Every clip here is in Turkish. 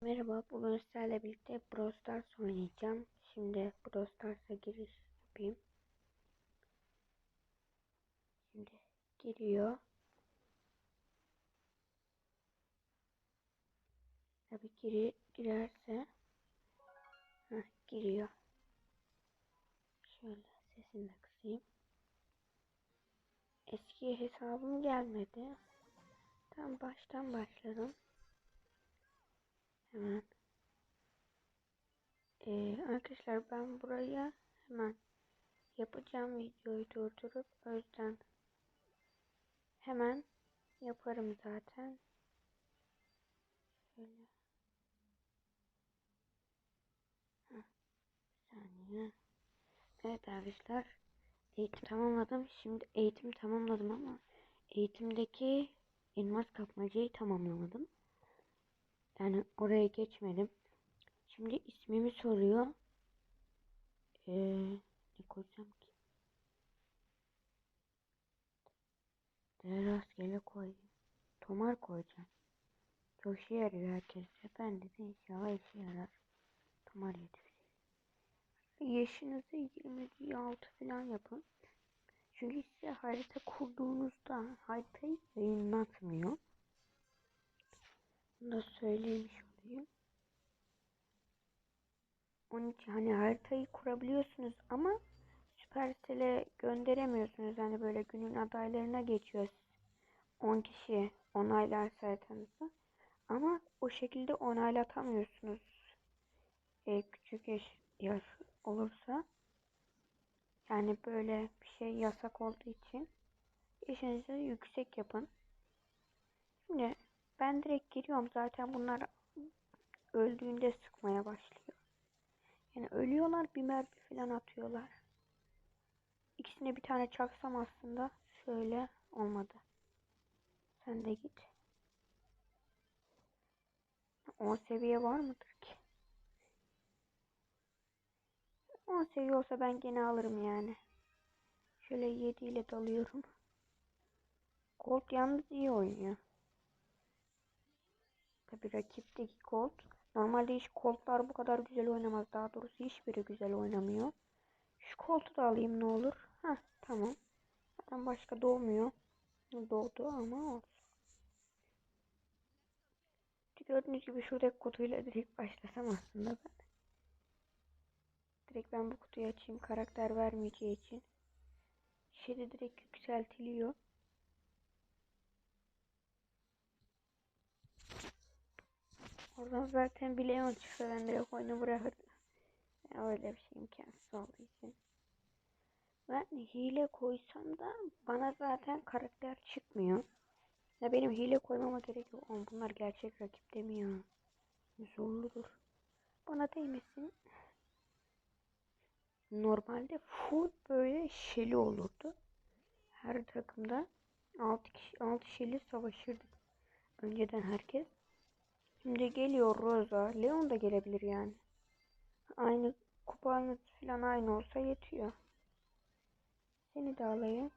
Merhaba, bugün sizlerle birlikte Brawl Stars oynayacağım. Şimdi Brawl Stars'a giriş yapayım. Şimdi giriyor. Tabii giri, girerse Heh, giriyor. Şöyle sesini de kısayım. Eski hesabım gelmedi. Tam baştan başladım. Hemen. Ee, arkadaşlar ben buraya hemen yapacağım videoyu durdurup o yüzden hemen yaparım zaten. Şöyle. Bir saniye. Evet arkadaşlar eğitim tamamladım. Şimdi eğitim tamamladım ama eğitimdeki elmas kapmacayı tamamlamadım. Yani oraya geçmedim. Şimdi ismimi soruyor. Ee, ne koysam ki? De rastgele koyayım. Tomar koyacağım. Çok işe yarıyor herkese. Ben de inşallah işe yarar. Tomar yetişir. Yaşınızı 26 falan yapın. Çünkü size harita kurduğunuzda haritayı yayınlatmıyor. Bunu da söylemiş olayım. Onun için hani haritayı kurabiliyorsunuz ama Supercell'e gönderemiyorsunuz. Hani böyle günün adaylarına geçiyor. 10 kişi onaylar haritanızı. Ama o şekilde onaylatamıyorsunuz. E, küçük yaş, yaş olursa. Yani böyle bir şey yasak olduğu için yaşınızı yüksek yapın. Şimdi ben direkt giriyorum. Zaten bunlar öldüğünde sıkmaya başlıyor. Yani ölüyorlar bir mermi falan atıyorlar. İkisine bir tane çaksam aslında şöyle olmadı. Sen de git. 10 seviye var mıdır ki? 10 seviye olsa ben gene alırım yani. Şöyle 7 ile dalıyorum. Colt yalnız iyi oynuyor. Tabi rakipteki Colt. Normalde hiç Colt'lar bu kadar güzel oynamaz. Daha doğrusu hiçbiri güzel oynamıyor. Şu Colt'u da alayım ne olur. Heh tamam. Zaten başka doğmuyor. Doğdu ama olsun. Gördüğünüz gibi şuradaki kutuyla direkt başlasam aslında ben. Direkt ben bu kutuyu açayım. Karakter vermeyeceği için. Şeyde direkt yükseltiliyor. Oradan zaten Leon çıksa ben direkt oyunu bırakırdım. Yani öyle bir şey imkansız olduğu için. Ben hile koysam da bana zaten karakter çıkmıyor. Ya benim hile koymama gerek yok. Oğlum bunlar gerçek rakip ya? Zorludur. Bana değmesin. Normalde full böyle şeli olurdu. Her takımda 6 kişi 6 şeli savaşırdık. Önceden herkes. Şimdi geliyor Rosa. Leon da gelebilir yani. Aynı kupanız falan aynı olsa yetiyor. Seni de alayım.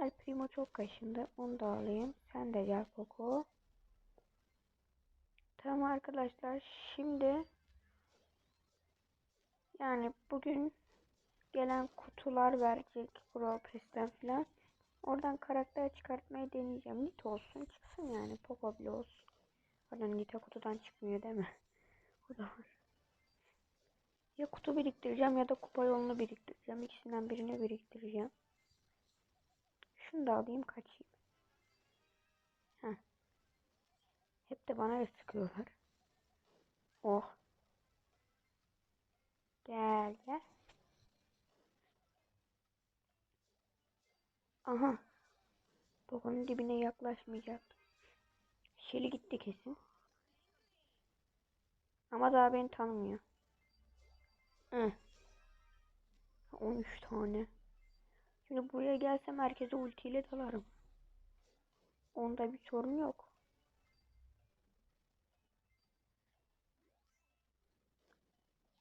El Primo çok kaşındı. Onu da alayım. Sen de gel Poco. Tamam arkadaşlar. Şimdi yani bugün gelen kutular verecek Brawl Pass'ten falan. Oradan karakter çıkartmayı deneyeceğim. Nit olsun çıksın yani. Poco bile olsun. Pardon Nita kutudan çıkmıyor değil mi? O da var. Ya kutu biriktireceğim ya da kupa yolunu biriktireceğim. İkisinden birini biriktireceğim. Şunu da alayım kaçayım. Heh. Hep de bana sıkıyorlar. Oh. Gel gel. Aha. Babanın dibine yaklaşmayacak. Şeli gitti kesin. Ama daha beni tanımıyor. Hı. 13 tane. Şimdi buraya gelsem herkese ultiyle dalarım. Onda bir sorun yok.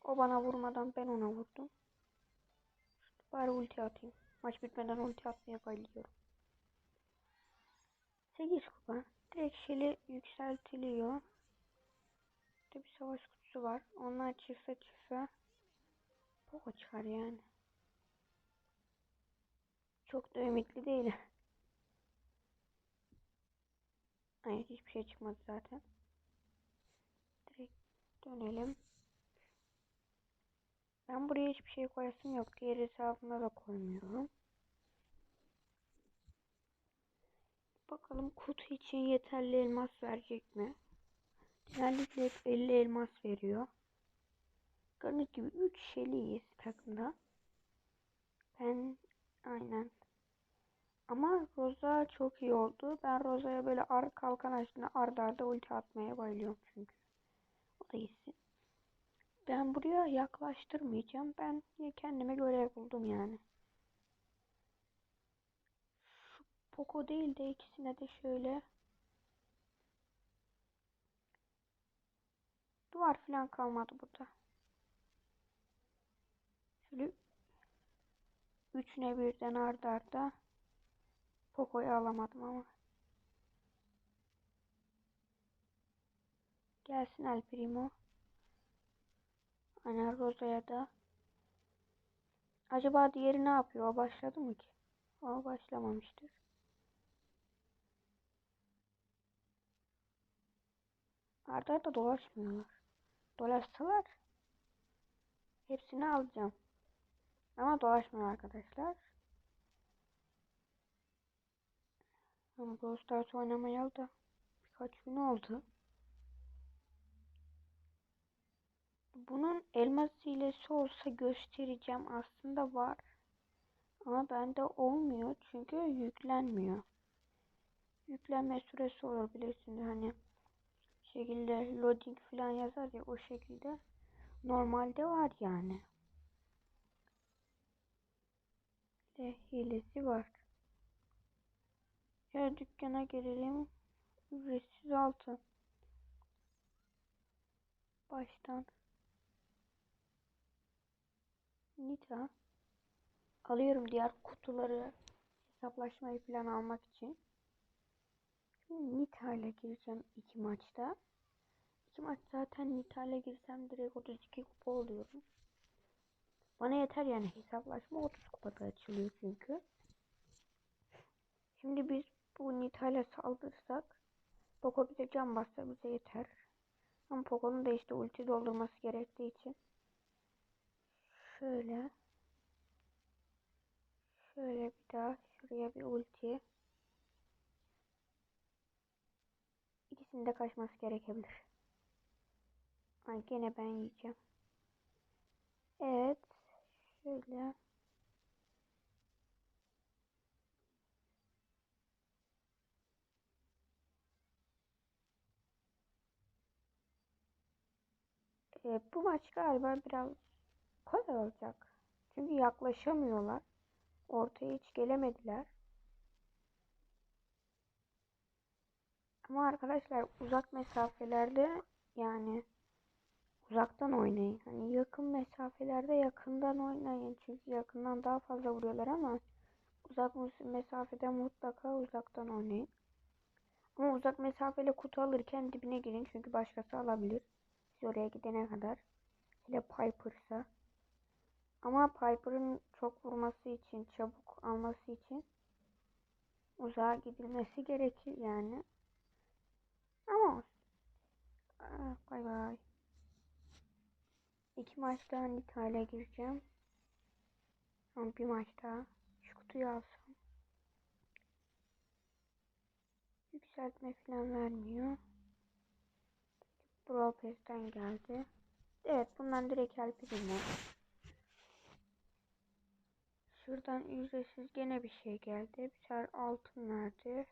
O bana vurmadan ben ona vurdum. Bari ulti atayım. Maç bitmeden ulti atmaya bayılıyorum. 8 kupa. Direkt yükseltiliyor. Şurada bir savaş kutusu var. Onlar çıksa çıksa Poco çıkar yani. Çok da ümitli değilim. Hayır hiçbir şey çıkmadı zaten. Direkt dönelim. Ben buraya hiçbir şey koyasım yok. Diğer hesabına da koymuyorum. Bakalım kutu için yeterli elmas verecek mi? Genellikle hep 50 elmas veriyor. Gördüğünüz gibi 3 şeliyiz takımda. Ben aynen. Ama Rosa çok iyi oldu. Ben Rosa'ya böyle ar kalkan açtığında arda arda ulti atmaya bayılıyorum çünkü. O da iyisin. Ben buraya yaklaştırmayacağım. Ben kendime görev buldum yani. Şu Poco değil de ikisine de şöyle duvar falan kalmadı burada. Şöyle üçüne birden arda arda Poco'yu alamadım ama. Gelsin El Primo. Ana Rosa'ya da. Acaba diğeri ne yapıyor? O başladı mı ki? O başlamamıştır. Arda arda dolaşmıyorlar. Dolaşsalar hepsini alacağım. Ama dolaşmıyor arkadaşlar. Ama Brawl Stars oynamayalı da birkaç gün oldu. Bunun elmas hilesi olsa göstereceğim. Aslında var. Ama bende olmuyor. Çünkü yüklenmiyor. Yüklenme süresi olur bilirsiniz. Hani şekilde loading falan yazar ya o şekilde. Normalde var yani. De hilesi var. Ya dükkana gelelim. Ücretsiz altın. Baştan. Nita. Alıyorum diğer kutuları hesaplaşmayı falan almak için. Şimdi gireceğim iki maçta. İki maç zaten Nita ile girsem direkt 32 kupa oluyorum. Bana yeter yani hesaplaşma 30 kupada açılıyor çünkü. Şimdi biz bu Nita ile saldırsak Poco bize can bassa bize yeter. Ama Poco'nun da işte ulti doldurması gerektiği için şöyle şöyle bir daha şuraya bir ulti ikisinin de kaçması gerekebilir. Ay gene ben yiyeceğim. Evet. Şöyle. E, bu maç galiba biraz kolay olacak. Çünkü yaklaşamıyorlar. Ortaya hiç gelemediler. Ama arkadaşlar uzak mesafelerde yani uzaktan oynayın. Hani yakın mesafelerde yakından oynayın. Çünkü yakından daha fazla vuruyorlar ama uzak mesafede mutlaka uzaktan oynayın. Ama uzak mesafeli kutu alırken dibine girin çünkü başkası alabilir. Siz oraya gidene kadar. Hele Piper'sa. Ama Piper'ın çok vurması için, çabuk alması için uzağa gidilmesi gerekir yani. Ama bay bay. İki maç daha Nita'yla gireceğim. Ama bir maç daha. Şu kutuyu alsam. Yükseltme falan vermiyor. Brawl Pass'ten geldi. Evet bundan direkt help'im var. Şuradan ücretsiz gene bir şey geldi. Bir tane altın verdi.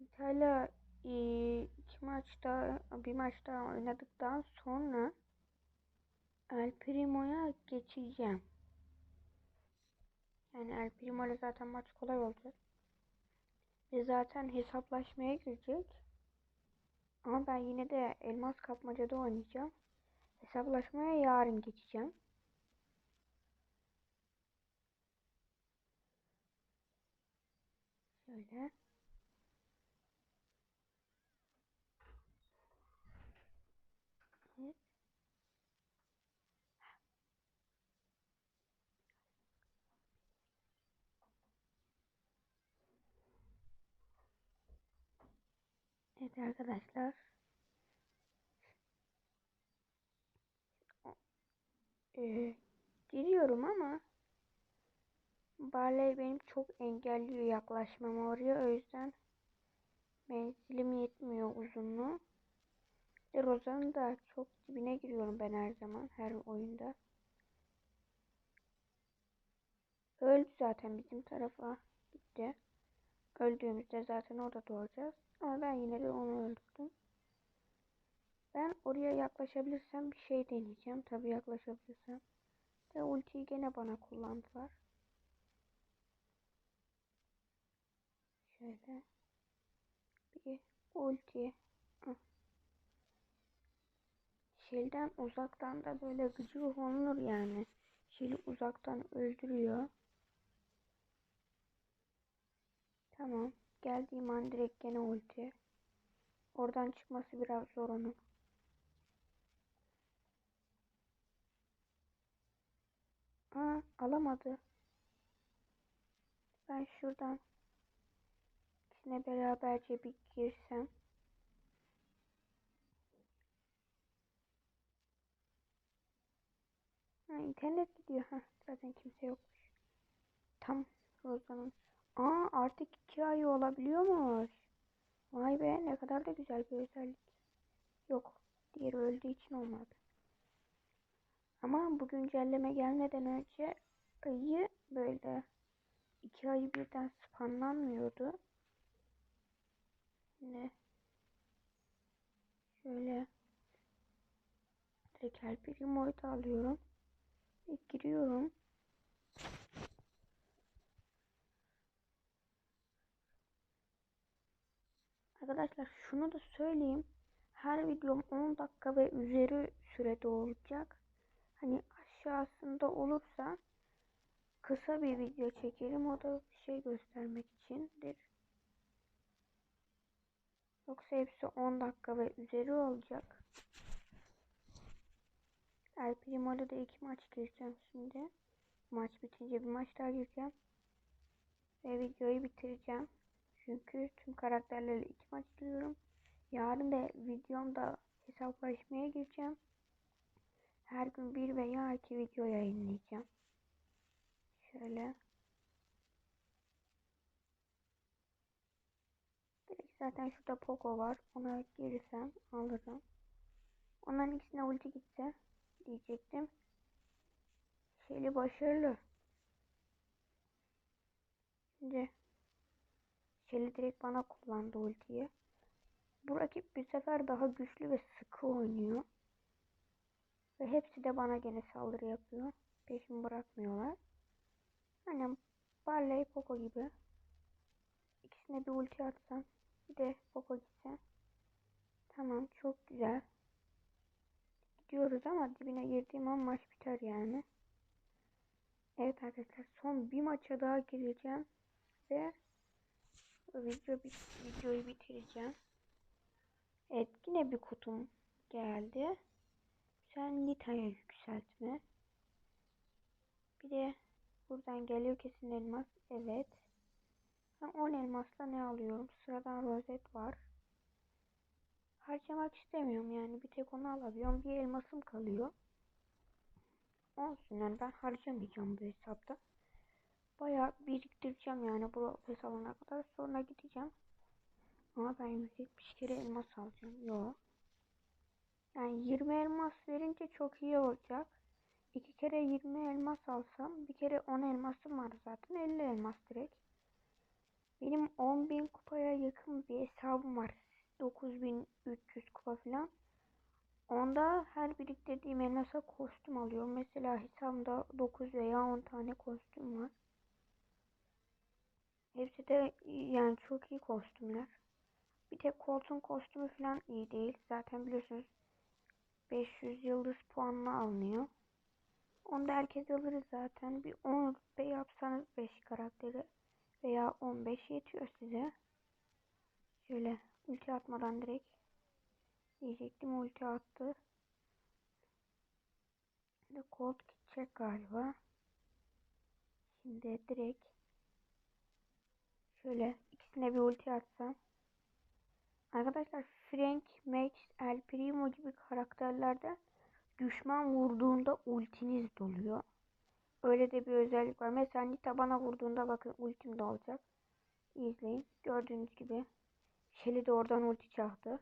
İtalya iki maçta bir maçta oynadıktan sonra El Primo'ya geçeceğim. Yani El Primo ile zaten maç kolay olacak. Ve zaten hesaplaşmaya girecek. Ama ben yine de elmas kapmacada oynayacağım. Hesaplaşmaya yarın geçeceğim. Şöyle. Evet arkadaşlar. Ee, giriyorum ama Barley benim çok engelliyor yaklaşmamı oraya. O yüzden menzilim yetmiyor uzunluğu. E, Rozan'ın da çok dibine giriyorum ben her zaman her oyunda. Öldü zaten bizim tarafa gitti. Öldüğümüzde zaten orada doğacağız. Ama ben yine de onu öldürdüm. Ben oraya yaklaşabilirsem bir şey deneyeceğim. Tabi yaklaşabilirsem. Ve ultiyi gene bana kullandılar. Şöyle. Bir ulti. Şilden uzaktan da böyle gücü olunur yani. Şili uzaktan öldürüyor. Tamam. Geldiğim an direkt gene ulti. Oradan çıkması biraz zor onun. Aa, alamadı. Ben şuradan ikisine beraberce bir girsem. Ha, internet gidiyor. Ha, zaten kimse yokmuş. Tam Rozan'ın. Aa artık iki ay olabiliyormuş. Vay be ne kadar da güzel bir özellik. Yok. Diğeri öldüğü için olmadı. Ama bu güncelleme gelmeden önce ayı böyle iki ayı birden spamlanmıyordu. Ne? Şöyle tekel primoyu da alıyorum. Ve giriyorum. Arkadaşlar şunu da söyleyeyim. Her videom 10 dakika ve üzeri sürede olacak. Hani aşağısında olursa kısa bir video çekerim. O da bir şey göstermek içindir. Yoksa hepsi 10 dakika ve üzeri olacak. El Primo'da da iki maç gireceğim şimdi. Maç bitince bir maç daha gireceğim. Ve videoyu bitireceğim. Çünkü tüm karakterlerle iki maç giriyorum. Yarın da videomda hesaplaşmaya gireceğim. Her gün bir veya iki video yayınlayacağım. Şöyle. Direkt zaten şurada Poco var. Ona girsem alırım. Onların ikisine ulti gitse diyecektim. Şeyli başarılı. Şimdi Shelly direkt bana kullandı ultiyi. Bu rakip bir sefer daha güçlü ve sıkı oynuyor. Ve hepsi de bana gene saldırı yapıyor. Peşimi bırakmıyorlar. Hani Barley Poco gibi. İkisine bir ulti atsam. Bir de Poco gitse. Tamam çok güzel. Gidiyoruz ama dibine girdiğim an maç biter yani. Evet arkadaşlar son bir maça daha gireceğim. Ve video videoyu bitireceğim. Evet yine bir kutum geldi. Sen Nita'ya yükseltme. Bir de buradan geliyor kesin elmas. Evet. Ben 10 elmasla ne alıyorum? Sıradan rozet var. Harcamak istemiyorum yani. Bir tek onu alabiliyorum. Bir elmasım kalıyor. Olsun yani ben harcamayacağım bu hesapta. Bayağı biriktireceğim yani bu hesabına kadar. Sonra gideceğim. Ama ben 170 kere elmas alacağım. Yok. Yani 20 elmas verince çok iyi olacak. 2 kere 20 elmas alsam bir kere 10 elmasım var zaten 50 elmas direkt. Benim 10.000 kupaya yakın bir hesabım var. 9300 kupa falan. Onda her biriktirdiğim elmasa kostüm alıyorum. Mesela hesabımda 9 veya 10 tane kostüm var. Hepsi de yani çok iyi kostümler. Bir tek koltuğun kostümü falan iyi değil. Zaten biliyorsunuz 500 yıldız puanla alınıyor. Onda herkes alır zaten. Bir 10 rütbe yapsanız 5 karakteri veya 15 yetiyor size. Şöyle ulti atmadan direkt diyecektim ulti attı. Şimdi Colt gidecek galiba. Şimdi direkt şöyle ikisine bir ulti atsam Arkadaşlar Frank, Max, El Primo gibi karakterlerde düşman vurduğunda ultiniz doluyor. Öyle de bir özellik var. Mesela Nita bana vurduğunda bakın ultim de olacak. İzleyin. Gördüğünüz gibi Shelly de oradan ulti çaktı.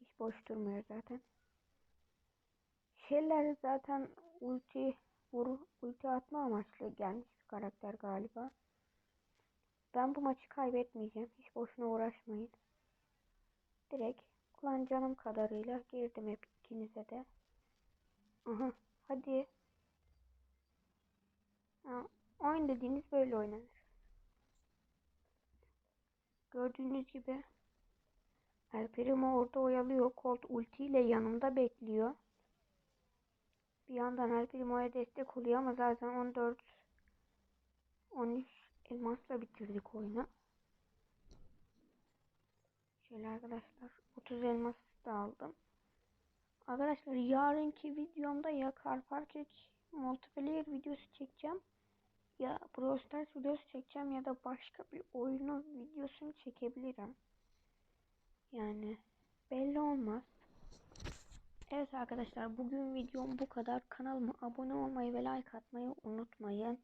Hiç boş durmuyor zaten. Shelly'ler zaten ulti vur, ulti atma amaçlı gelmiş bir karakter galiba. Ben bu maçı kaybetmeyeceğim. Hiç boşuna uğraşmayın. Direkt ulan canım kadarıyla girdim hep ikinize de. Aha hadi. Ha, oyun dediğiniz böyle oynanır. Gördüğünüz gibi El orada oyalıyor. Colt ultiyle yanımda bekliyor. Bir yandan El Primo'ya destek oluyor ama zaten 14 13 elmasla bitirdik oyunu. Şöyle arkadaşlar 30 elmas da aldım. Arkadaşlar yarınki videomda ya Car Park multiplayer videosu çekeceğim ya Brawl Stars videosu çekeceğim ya da başka bir oyunun videosunu çekebilirim. Yani belli olmaz. Evet arkadaşlar bugün videom bu kadar. Kanalıma abone olmayı ve like atmayı unutmayın.